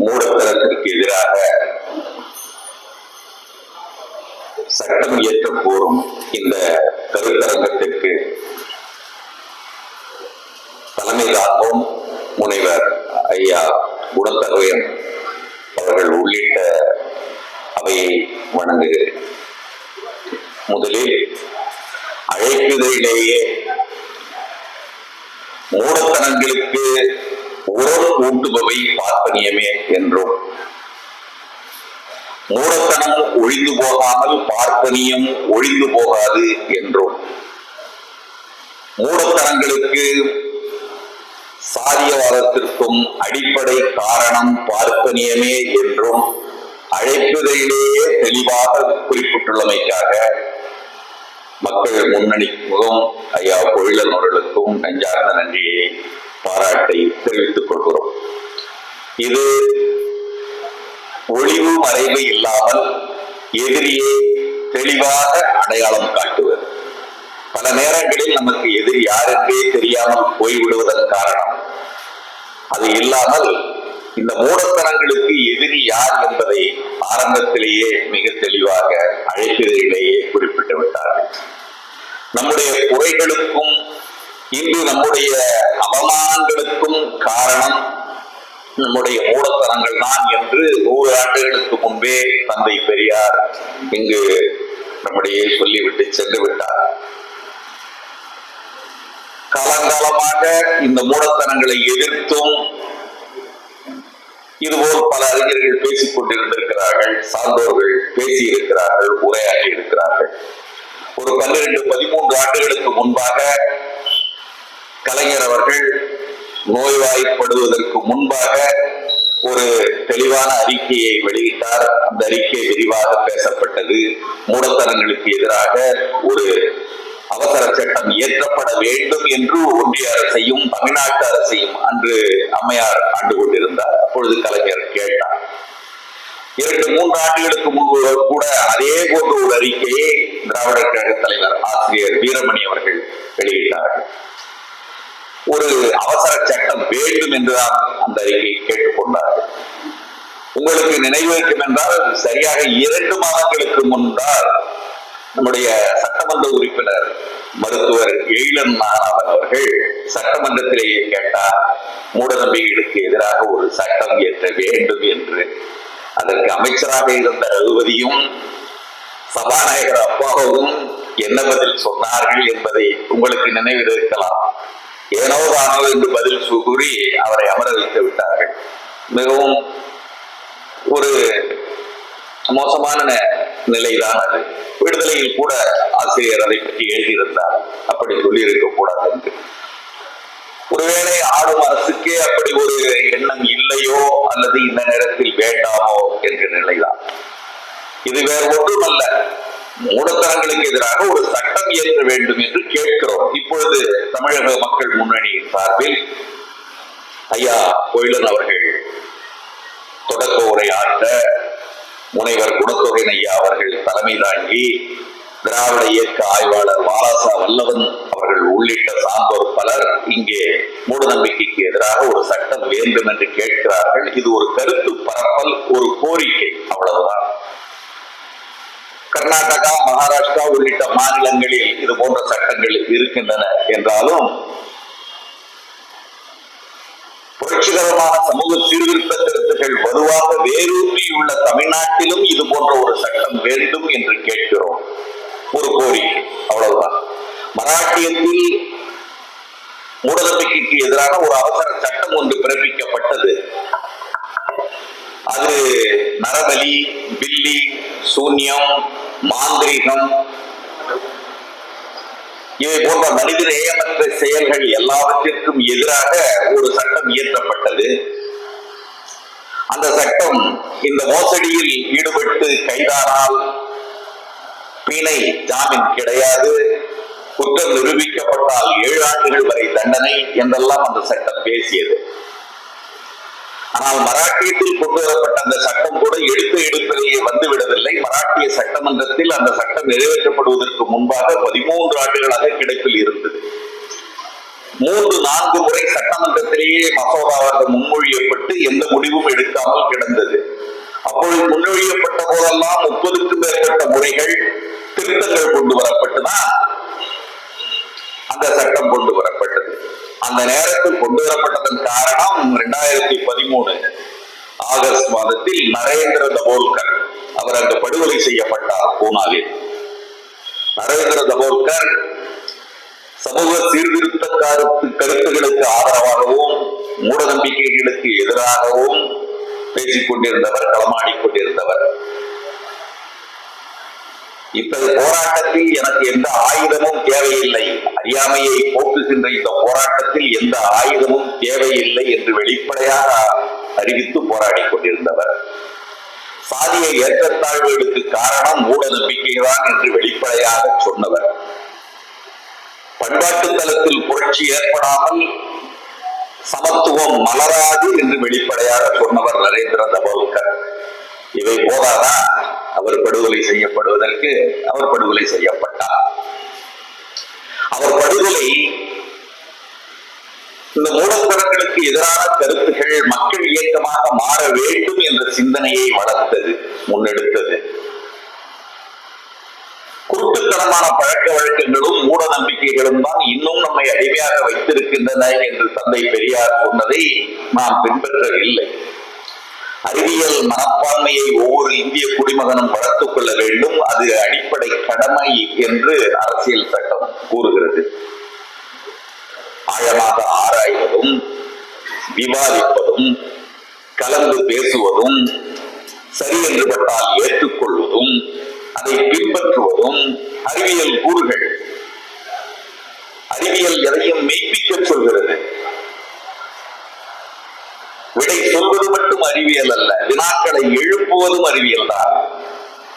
மூடத்தனத்திற்கு எதிராக சட்டம் இயற்ற கோரும் இந்த கருத்தரங்கத்திற்கு தலைமை முனைவர் ஐயா குணத்தகவன் அவர்கள் உள்ளிட்ட அவையை வணங்குகிறேன். முதலில் அழைப்புதலிலேயே மூடத்தனங்களுக்கு உறவு ஊட்டுபவை பார்ப்பனியமே என்றும். மூடத்தனம் ஒழிந்து போகாமல் பார்ப்பனியம் ஒழிந்து போகாது என்றும். மூடத்தனங்களுக்கு சாதியவாதத்திற்கும் அடிப்படை காரணம் பார்ப்பனியமே என்றும் அழைப்பதையிலேயே தெளிவாக குறிப்பிட்டுள்ளமைக்காக மக்கள் முன்னணி ஐயா பொழிலன் அவர்களுக்கும் நெஞ்சார்ந்த நன்றியை. பாராட்டை தெரிவித்துக் கொள்கிறோம். இது ஒளிவு மறைவு இல்லாமல் எதிரியை தெளிவாக அடையாளம் காட்டுவது. பல நேரங்களில் நமக்கு எதிரி யாருக்கே தெரியாமல் போய்விடுவதன் காரணம். அது இல்லாமல் இந்த மூடத்தனங்களுக்கு எதிரி யார் என்பதை ஆரம்பத்திலேயே மிக தெளிவாக அழைப்பிலேயே குறிப்பிட்டு விட்டார்கள். நம்முடைய குறைகளுக்கும் இன்று நம்முடைய அவமான நம்முடைய மூடத்தனங்கள் தான் என்று நூறு ஆண்டுகளுக்கு முன்பே தந்தை பெரியார் இங்கு நம்முடைய சொல்லிவிட்டு சென்று விட்டார் காலங்காலமாக இந்த மூடத்தனங்களை எதிர்த்தும் இதுபோல் பல அறிஞர்கள் பேசிக் கொண்டிருந்திருக்கிறார்கள் சான்றோர்கள் பேசியிருக்கிறார்கள் உரையாற்றி இருக்கிறார்கள். ஒரு பன்னிரண்டு பதிமூன்று ஆண்டுகளுக்கு முன்பாக கலைஞர் அவர்கள் நோய்வாய்ப்படுவதற்கு முன்பாக ஒரு தெளிவான அறிக்கையை வெளியிட்டார். அந்த அறிக்கை விரிவாக பேசப்பட்டது. மூடத்தனங்களுக்கு எதிராக ஒரு அவசர சட்டம் இயற்றப்பட வேண்டும் என்று ஒன்றிய அரசையும் தமிழ்நாட்டு அரசையும் அன்று அம்மையார் ஆண்டு கொண்டிருந்தார். அப்பொழுது கலைஞர் கேட்டார். இரண்டு மூன்று ஆண்டுகளுக்கு முன்பு கூட அதே போன்ற ஒரு அறிக்கையை திராவிட கழக தலைவர் ஆசிரியர் வீரமணி அவர்கள் வெளியிட்டார்கள். ஒரு அவசர சட்டம் வேண்டும் என்றுதான் அந்த அறிக்கையை கேட்டுக்கொண்டார்கள். உங்களுக்கு நினைவு என்றால் சரியாக இரண்டு மாதங்களுக்கு முன்னால் நம்முடைய சட்டமன்ற உறுப்பினர் மருத்துவர் எயிலன் நாகராஜன் அவர்கள் சட்டமன்றத்திலேயே கேட்டார் மூடநம்பிக்கைகளுக்கு எதிராக ஒரு சட்டம் இயற்ற வேண்டும் என்று. அதற்கு அமைச்சராக இருந்த ரகுபதியும் சபாநாயகர் அப்பாவும் என்ன பதில் சொன்னார்கள் என்பதை உங்களுக்கு நினைவில் இருக்கலாம் ஏனோ தானோ என்று பதில் கூறி அவரை அமர வைத்து விட்டார்கள். மிகவும் ஒரு மோசமான நிலைதான் அது. விடுதலையில் கூட ஆசிரியர் அதை பற்றி எழுதியிருந்தார். அப்படி சொல்லியிருக்க கூடாது என்று. ஒருவேளை ஆளும் அரசுக்கே அப்படி ஒரு எண்ணம் இல்லையோ அல்லது இந்த நேரத்தில் வேண்டாமோ என்ற நிலைதான். இது வேற ஒன்றும் அல்ல. மூடத்தனங்களுக்கு எதிராக ஒரு சட்டம் இயற்ற வேண்டும் என்று கேட்கிறோம். இப்பொழுது தமிழக மக்கள் முன்னணியின் சார்பில் ஐயா கோயிலன் அவர்கள் தொடக்க உரையாற்ற முனைவர் குணத்தொகை ஐயா அவர்கள் தலைமை தாங்கி திராவிட இயக்க ஆய்வாளர் வாலாசா வல்லவன் அவர்கள் உள்ளிட்ட சார்ந்தோர் பலர் இங்கே மூடநம்பிக்கைக்கு எதிராக ஒரு சட்டம் வேண்டும் என்று கேட்கிறார்கள். இது ஒரு கருத்து பரப்பல் ஒரு கோரிக்கை. அவ்வளவுதான். கர்நாடகா மகாராஷ்டிரா உள்ளிட்ட மாநிலங்களில் இது போன்ற சட்டங்கள் இருக்கின்றன என்றாலும் புரட்சிகரமான சமூக சீர்திருத்த கருத்துக்கள் வலுவாக வேரூன்றியுள்ள தமிழ்நாட்டிலும் இது போன்ற ஒரு சட்டம் வேண்டும் என்று கேட்கிறோம். ஒரு கோரிக்கை அவ்வளவுதான். மராட்டியத்தில் மூடநம்பிக்கைக்கு எதிரான ஒரு அவசர சட்டம் ஒன்று பிறப்பிக்கப்பட்டது. அது நரபலி பில்லி சூன்யம் மாந்திரிகம். இவை போன்ற மனித நேயமற்ற செயல்கள் எல்லாவற்றிற்கும் எதிராக ஒரு சட்டம் இயற்றப்பட்டது. அந்த சட்டம் இந்த மோசடியில் ஈடுபட்டு கைதானால் பிணை ஜாமீன் கிடையாது. குற்றம் நிரூபிக்கப்பட்டால் ஏழு ஆண்டுகள் வரை தண்டனை என்றெல்லாம் அந்த சட்டம் பேசியது. ஆனால் மராட்டியத்தில் கொண்டு வரப்பட்ட அந்த சட்டம் கூட எடுத்த எடுப்பிலேயே வந்துவிடவில்லை மராட்டிய சட்டமன்றத்தில் அந்த சட்டம் நிறைவேற்றப்படுவதற்கு முன்பாக பதிமூன்று ஆண்டுகளாக கிடைப்பில் இருந்தது. மூன்று நான்கு முறை சட்டமன்றத்திலேயே மசோதாவாக முன்மொழியப்பட்டு எந்த முடிவும் எடுக்காமல் கிடந்தது. அப்பொழுது முன்மொழியப்பட்ட போதெல்லாம் முப்பதுக்கும் மேற்பட்ட முறைகள் திருத்தங்கள் கொண்டு வரப்பட்டுதான் அந்த சட்டம் கொண்டு அந்த நேரத்தில் கொண்டு வரப்பட்டதன் காரணம் இரண்டாயிரத்தி பதிமூணு ஆகஸ்ட் மாதத்தில் நரேந்திர தபோல்கர் அவர் அங்கு படுகொலை செய்யப்பட்டார் பூனாவில். நரேந்திர தபோல்கர் சமூக சீர்திருத்த கருத்து கருத்துகளுக்கு ஆதரவாகவும் மூட நம்பிக்கைகளுக்கு எதிராகவும் பேசிக் கொண்டிருந்தவர் களமாடிக் கொண்டிருந்தவர் இத்தகைய போராட்டத்தில் எனக்கு எந்த ஆயுதமும் தேவையில்லை. அறியாமையை போக்குகின்ற இந்த போராட்டத்தில் எந்த ஆயுதமும் தேவையில்லை என்று வெளிப்படையாக அறிவித்து போராடிக் கொண்டிருந்தவர். சாதிய ஏற்றத்தாழ்வுகளுக்கு காரணம் மூட நம்பிக்கைதான் என்று வெளிப்படையாக சொன்னவர். பண்பாட்டு தளத்தில் புரட்சி ஏற்படாமல் சமத்துவம் மலராது என்று வெளிப்படையாக சொன்னவர் நரேந்திர தபோல்கர். இவை போதாதான் அவர் படுகொலை செய்யப்படுவதற்கு அவர் படுகொலை செய்யப்பட்டார். அவர் படுகொலை இந்த மூலத்தனங்களுக்கு எதிரான கருத்துகள் மக்கள் இயக்கமாக மாற வேண்டும் என்ற சிந்தனையை வளர்த்தது முன்னெடுத்தது. குருட்டுத்தனமான பழக்க வழக்கங்களும் மூட நம்பிக்கைகளும் தான் இன்னும் நம்மை அடிமையாக வைத்திருக்கின்றன என்று தந்தை பெரியார் சொன்னதை நாம் பின்பற்றவில்லை. அறிவியல் மனப்பான்மையை ஒவ்வொரு இந்திய குடிமகனும் வளர்த்துக் கொள்ள வேண்டும். அது அடிப்படை கடமை என்று அரசியல் சட்டம் கூறுகிறது. ஆழமாக ஆராய்வதும் விவாதிப்பதும் கலந்து பேசுவதும் சரி என்று பட்டால் ஏற்றுக்கொள்வதும் அதை பின்பற்றுவதும் அறிவியல் கூறுகள். அறிவியல் எதையும் மெய்ப்பிக்க சொல்கிறது. விடை சொல்வது மட்டும் அறிவியல் அல்ல வினாக்களை எழுப்புவதும் அறிவியல் தான்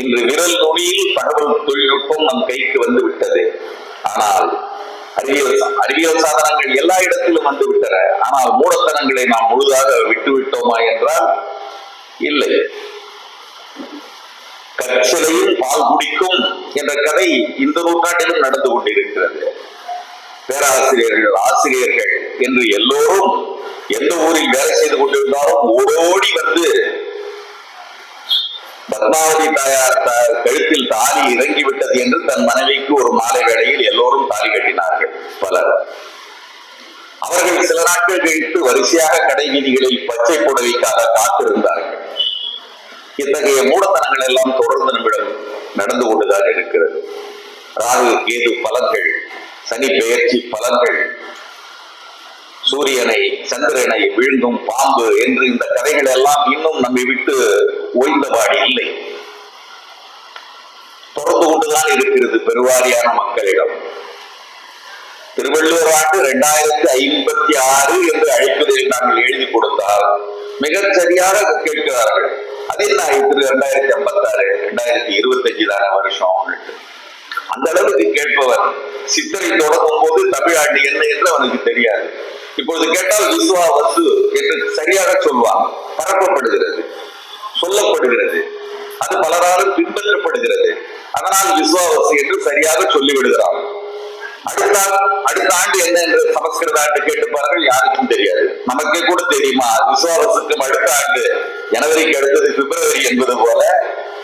இன்று விரல் நுனியில் தகவல் தொழில்நுட்பம் நம் கைக்கு வந்து விட்டது. ஆனால் அறிவியல் அறிவியல் சாதனங்கள் எல்லா இடத்திலும் வந்து விட்டன. ஆனால் மூடத்தனங்களை நாம் முழுதாக விட்டு விட்டோமா என்றால் இல்லை. கற்சிலையும் பால் குடிக்கும் என்ற கதை இந்த நூற்றாண்டிலும் நடந்து கொண்டிருக்கிறது. பேராசிரியர்கள் ஆசிரியர்கள் என்று எல்லோரும் எந்த ஊரில் வேலை செய்து கொண்டிருந்தாலும் ஓடோடி வந்து பத்மாவதி தாயார் த- கழுத்தில் தாலி இறங்கி விட்டது என்று தன் மனைவிக்கு ஒரு மாலை வேளையில் எல்லோரும் தாலி கட்டினார்கள் பலர். அவர்கள் சில நாட்கள் கழித்து வரிசையாக கடை வீதிகளில் பச்சை புடவைக்காக காத்திருந்தார்கள். இத்தகைய மூடத்தனங்கள் எல்லாம் தொடர்ந்து நம்மிடம் நடந்து கொண்டுதான் இருக்கிறது. ராகு கேது பலன்கள் சனி பெயர்ச்சி பலன்கள் சூரியனை சந்திரனை வீழ்ந்தும் பாம்பு என்று இந்த கதைகள் எல்லாம் இன்னும் நம்மை விட்டு ஓய்ந்தபாடு இல்லை. தொடர்ந்து கொண்டுதான் இருக்கிறது பெருவாரியான மக்களிடம். திருவள்ளுவர் ஆண்டு இரண்டாயிரத்தி ஐம்பத்தி ஆறு என்று அழைப்பதில் நாங்கள் எழுதி கொடுத்தால் மிக சரியாக கேட்கிறார்கள். அதே நான் திரு இரண்டாயிரத்தி ஐம்பத்தி ஆறு இரண்டாயிரத்தி இருபத்தி அஞ்சு தான வருஷம். அந்த அளவுக்கு கேட்பவர் சித்தரை தொடங்கும் போது தமிழ் ஆண்டு என்ன என்று அவனுக்கு தெரியாது. இப்பொழுது கேட்டால் இந்துவா வசு என்று சரியாக சொல்வார் பரப்பப்படுகிறது சொல்லப்படுகிறது. அது பலராலும் பின்பற்றப்படுகிறது. அதனால் விஸ்வாவசு என்று சரியாக சொல்லிவிடுகிறார் அடுத்த அடுத்த ஆண்டு என்ன என்று சமஸ்கிருத ஆண்டு கேட்டுப்பார்கள் யாருக்கும் தெரியாது. நமக்கே கூட தெரியுமா? விஸ்வாவசுக்கும் அடுத்த ஆண்டு ஜனவரிக்கு அடுத்தது பிப்ரவரி என்பது போல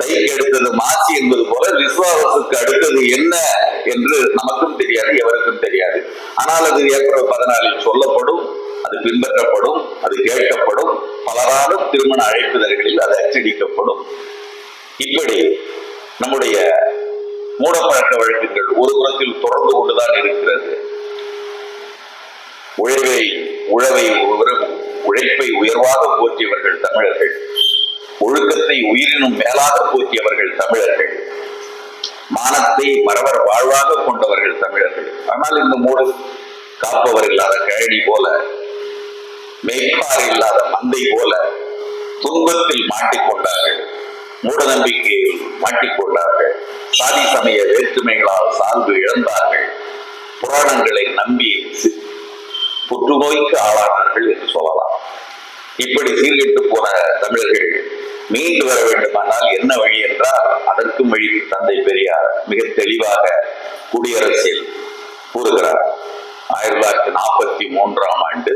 கைக்கு அடுத்தது மாசி என்பது போல விஸ்வாவசுக்கு அடுத்தது என்ன என்று நமக்கும் தெரியாது எவருக்கும் தெரியாது. ஆனால் அது ஏப்ரல் பதினாலில் சொல்லப்படும் அது பின்பற்றப்படும் அது கேட்கப்படும். பலராலும் திருமண அழைப்புதல்களில் அது அச்சடிக்கப்படும். இப்படி நம்முடைய மூடப்பழக்க வழக்குகள் ஒரு புறத்தில் தொடர்ந்து கொண்டுதான் இருக்கிறது. உழைவை உழவை உழைப்பை உயர்வாக போற்றியவர்கள் தமிழர்கள். ஒழுக்கத்தை உயிரினும் மேலாக போற்றியவர்கள் தமிழர்கள். மானத்தை மறவர் வாழ்வாக கொண்டவர்கள் தமிழர்கள். ஆனால் இந்த மூடு காப்பவர் இல்லாத கழனி போல மெய்ப்பார் இல்லாத மந்தை போல துன்பத்தில் மாட்டிக்கொண்டார்கள் மூட நம்பிக்கையில் மாட்டிக்கொண்டார்கள் சாதி சமய வேற்றுமைகளால் சார்பு இழந்தார்கள். புராணங்களை நம்பி புற்றுநோய்க்கு ஆளானார்கள் என்று சொல்லலாம். இப்படி சீர்கெட்டு போன தமிழர்கள் மீண்டு வர வேண்டுமானால் என்ன வழி என்றால் அதற்கும் வழி தந்தை பெரியார் மிக தெளிவாக குடியரசில் கூறுகிறார். ஆயிரத்தி தொள்ளாயிரத்தி நாற்பத்தி மூன்றாம் ஆண்டு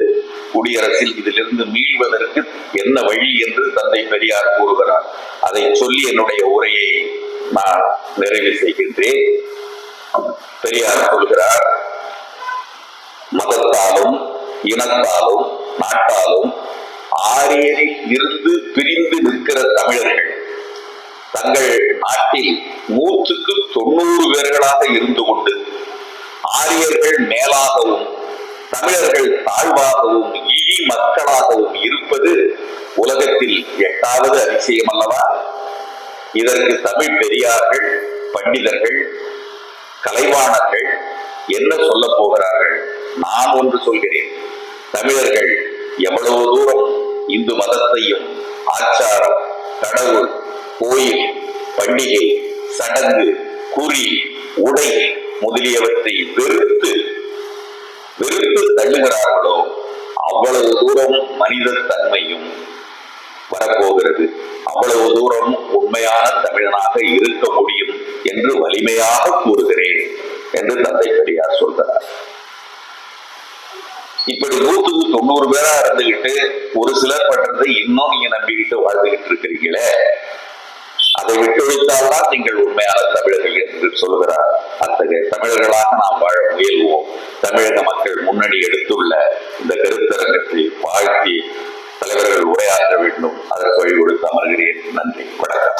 குடியரசில் இதிலிருந்து மீள்வதற்கு என்ன வழி என்று தந்தை பெரியார் கூறுகிறார். அதை சொல்லி என்னுடைய உரையை நான் நிறைவு செய்கின்றேன். பெரியார் சொல்கிறார் மதத்தாலும் இனத்தாலும் நாட்டாலும் ஆரியரில் இருந்து பிரிந்து நிற்கிற தமிழர்கள் தங்கள் நாட்டில் நூற்றுக்கு தொண்ணூறு பேர்களாக இருந்து கொண்டு ஆரியர்கள் மேலாகவும் தமிழர்கள் தாழ்வாகவும் இழி மக்களாகவும் இருப்பது உலகத்தில் எட்டாவது அதிசயம் அல்லவா? இதற்கு தமிழ் பெரியார்கள் பண்டிதர்கள் கலைவாணர்கள் என்ன சொல்ல போகிறார்கள்? நான் ஒன்று சொல்கிறேன். தமிழர்கள் எவ்வளவு தூரம் இந்து மதத்தையும் ஆச்சாரம் கடவுள் கோயில் பண்டிகை சடங்கு குறி உடை முதலியவற்றை வெறுத்து வெறுத்து தள்ளுகிறார்களோ அவ்வளவு தூரம் மனித தன்மையும் வரப்போகிறது. அவ்வளவு தூரம் உண்மையான தமிழனாக இருக்க முடியும் என்று வலிமையாக கூறுகிறேன் என்று தந்தை பெரியார் சொல்கிறார். இப்படி நூற்றுக்கு தொண்ணூறு பேரா இருந்துகிட்டு ஒரு சிலர் பண்றதை இன்னும் நீங்க நம்பிக்கிட்டு வாழ்ந்துகிட்டு இருக்கிறீங்களே? அதை விட்டொழித்தால்தான் நீங்கள் உண்மையான தமிழர்கள் என்று சொல்கிறார் அத்தகைய தமிழர்களாக நாம் வாழ முயல்வோம். தமிழக மக்கள் முன்னணி எடுத்துள்ள இந்த கருத்தரங்கத்தை வாழ்த்தி தலைவர்கள் உரையாற்ற வேண்டும். அதற்கு வழி கொடுத்து அமர்கிறேன். நன்றி. வணக்கம்.